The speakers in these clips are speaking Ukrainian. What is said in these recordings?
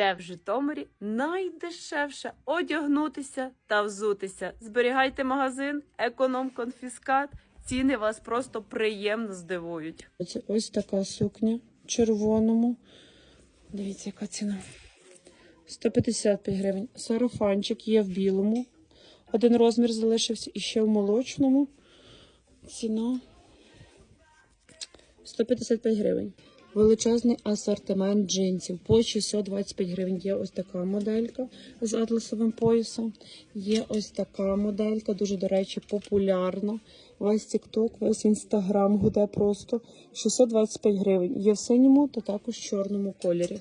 Де в Житомирі найдешевше одягнутися та взутися. Зберігайте магазин, економ конфіскат. Ціни вас просто приємно здивують. Ось така сукня в червоному. Дивіться, яка ціна. 155 гривень. Сарафанчик є в білому. Один розмір залишився і ще в молочному. Ціна 155 гривень. Величезний асортимент джинсів по 625 гривень. Є ось така моделька з атласовим поясом. Є ось така моделька, дуже, до речі, популярна. Весь TikTok, весь Instagram гуде просто 625 гривень. Є в синьому та також в чорному кольорі.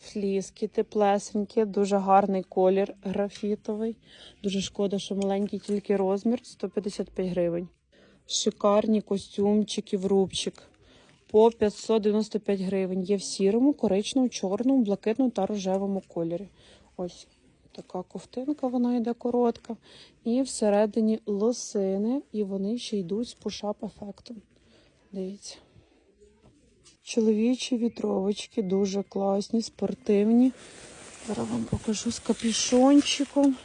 Фліски теплесенькі, дуже гарний колір, графітовий. Дуже шкода, що маленький тільки розмір 155 гривень. Шикарні костюмчики в рубчик по 595 гривень. Є в сірому, коричневому, чорному, блакитному та рожевому кольорі. Ось така ковтинка, вона йде коротка. І всередині лосини, і вони ще йдуть з пушап ефектом. Дивіться. Чоловічі вітровочки дуже класні, спортивні. Зараз вам покажу з капюшончиком.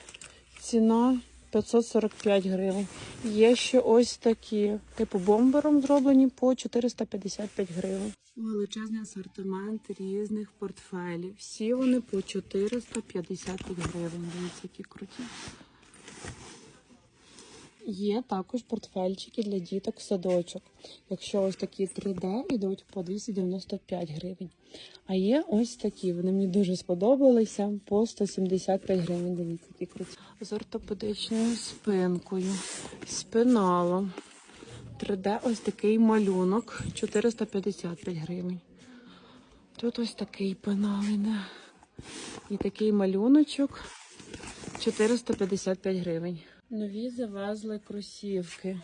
Ціна 545 гривень. Є ще ось такі, типу бомбером зроблені по 455 гривень. Величезний асортимент різних портфелів. Всі вони по 455 гривень. Дивіться, які круті. Є також портфельчики для діток в садочок. Якщо ось такі 3D йдуть по 295 гривень. А є ось такі, вони мені дуже сподобалися по 175 гривень. Дивіться, які круті. З ортопедичною спинкою, з пеналом. 3D ось такий малюнок 455 гривень. Тут ось такий пенал. І такий малюночок 455 гривень. Нові завезли кросівки.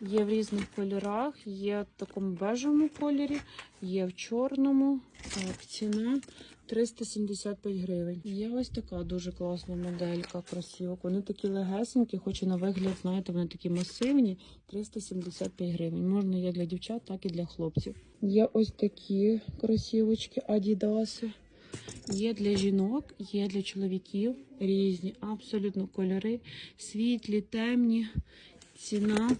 Є в різних кольорах, є в такому бежевому кольорі, є в чорному. Так, ціна 375 гривень. Є ось така дуже класна моделька кросівок. Вони такі легесенькі, хоч і на вигляд, знаєте, вони такі масивні. 375 гривень. Можна як для дівчат, так і для хлопців. Є ось такі кросівочки, адідаси. Є для жінок, є для чоловіків різні, абсолютно кольори, світлі, темні. Ціна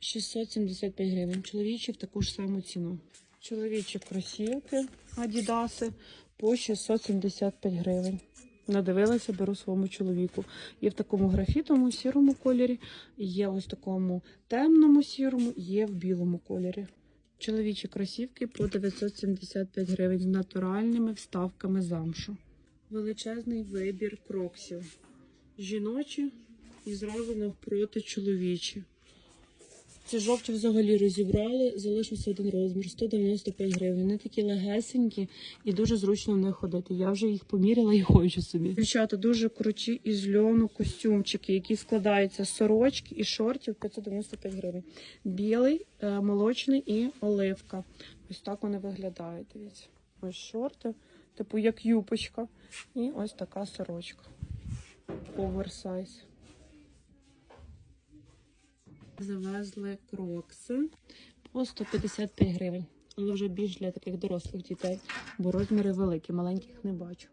675 гривень. Чоловічі в таку ж саму ціну. Чоловічі кросівки Адідаси по 675 гривень. Надивилася, беру своєму чоловіку. Є в такому графітовому сірому кольорі, є ось такому темному сірому, є в білому кольорі. Чоловічі кросівки по 975 гривень з натуральними вставками замшу. Величезний вибір кроксів. Жіночі і зразу навпроти чоловічі. Ці жовті взагалі розібрали, залишився один розмір 195 гривень. Вони такі легесенькі і дуже зручно в них ходити. Я вже їх поміряла і хочу собі. Дівчата дуже круті із льону костюмчики, які складаються з сорочки і шортів 595 гривень. Білий, е, молочний і оливка. Ось так вони виглядають. Дивіться. Ось шорти, типу як юпочка. І ось така сорочка. Оверсайз. Завезли крокси по 155 гривень. Але вже більш для таких дорослих дітей, бо розміри великі, маленьких не бачу.